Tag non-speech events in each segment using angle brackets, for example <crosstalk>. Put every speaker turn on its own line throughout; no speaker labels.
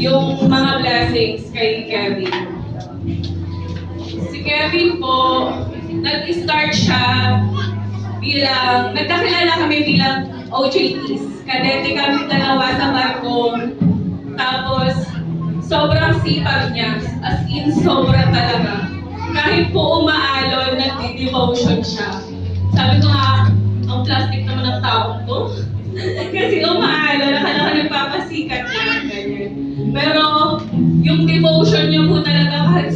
yung mga blessings kay Kevin. Si Kevin po, nag-start siya bilang, nagkakilala kami bilang OJTs. Kadete kami dalawa sa barko. Tapos, sobrang sipag niya. As in, sobra talaga. Kahit po umaalon, nagdi-devotion siya. Sabi ko nga, ang plastic naman ng taong to. <laughs> Kasi umaalon,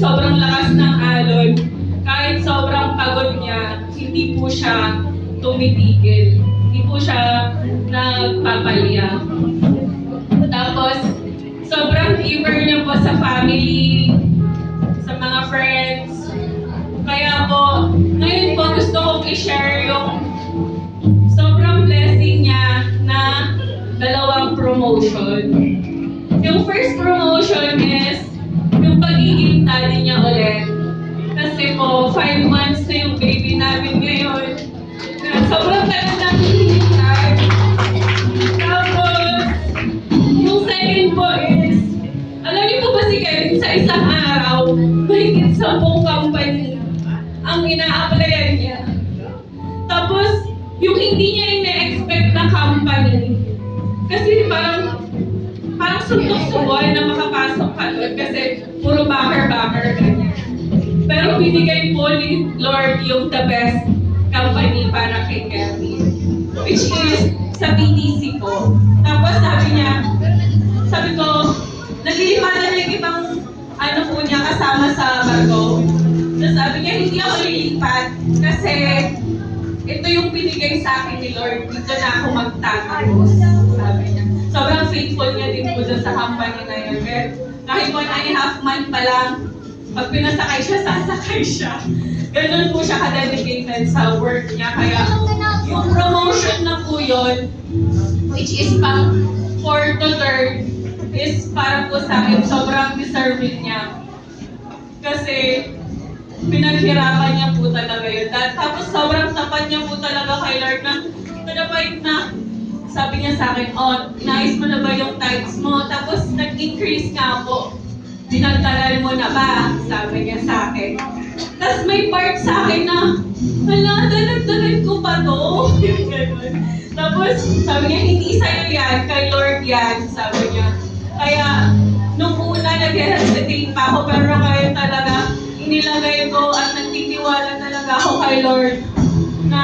sobrang lakas ng alon, kahit sobrang pagod niya, hindi po siya tumitigil. Hindi po siya nagpapalya. Tapos, sobrang giver niya po sa family, sa mga friends. Kaya po, ngayon po gusto kong i-share yung sobrang blessing niya na dalawang promotion. Yung first promotion is yung pagiging daddy niya ulit. Kasi po, five months na yung baby namin ngayon. Sobrang tagal namin hinihintay. Tapos, yung second po is, alam niyo po ba si Kevin sa isang araw, mahigit sa buong company ang ina-applyan niya. Tapos, yung hindi niya ina-expect na company, kasi parang, suntok-suboy na makapasok ka doon kasi puro backer-backer ganyan. Pero binigay po ni Lord yung the best company para kay Kevin. Which is sa BTC ko. Tapos sabi niya, sabi ko, naglilipatan niya yung ibang ano po niya kasama sa barko. Tapos sabi niya, hindi ako lilipat kasi ito yung binigay sa akin ni Lord. Dito na ako magtatapos. Sabi niya. Sobrang faithful niya din po dun sa company na yun. Kaya Kahit one and a half month pa lang, pag pinasakay siya, sasakay siya. Ganun po siya ka-dedicated sa work niya. Kaya yung promotion na po yun, which is pang fourth to third, is para po sa akin, sobrang deserving niya. Kasi pinaghirapan niya po talaga yun. Tapos sobrang tapat niya po talaga kay Lord na point na sabi niya sa akin, oh, nais mo na ba yung tithes mo? Tapos nag-increase nga po. Dinagdagan mo na ba? Sabi niya sa akin. Tapos may part sa akin na, hala, dadagdagan ko pa to. <laughs> Tapos sabi niya, hindi sa'yo yan, kay Lord yan, sabi niya. Kaya, nung una nag-hesitate pa ako, pero kaya talaga, inilagay ko at nagtitiwala talaga ako kay Lord na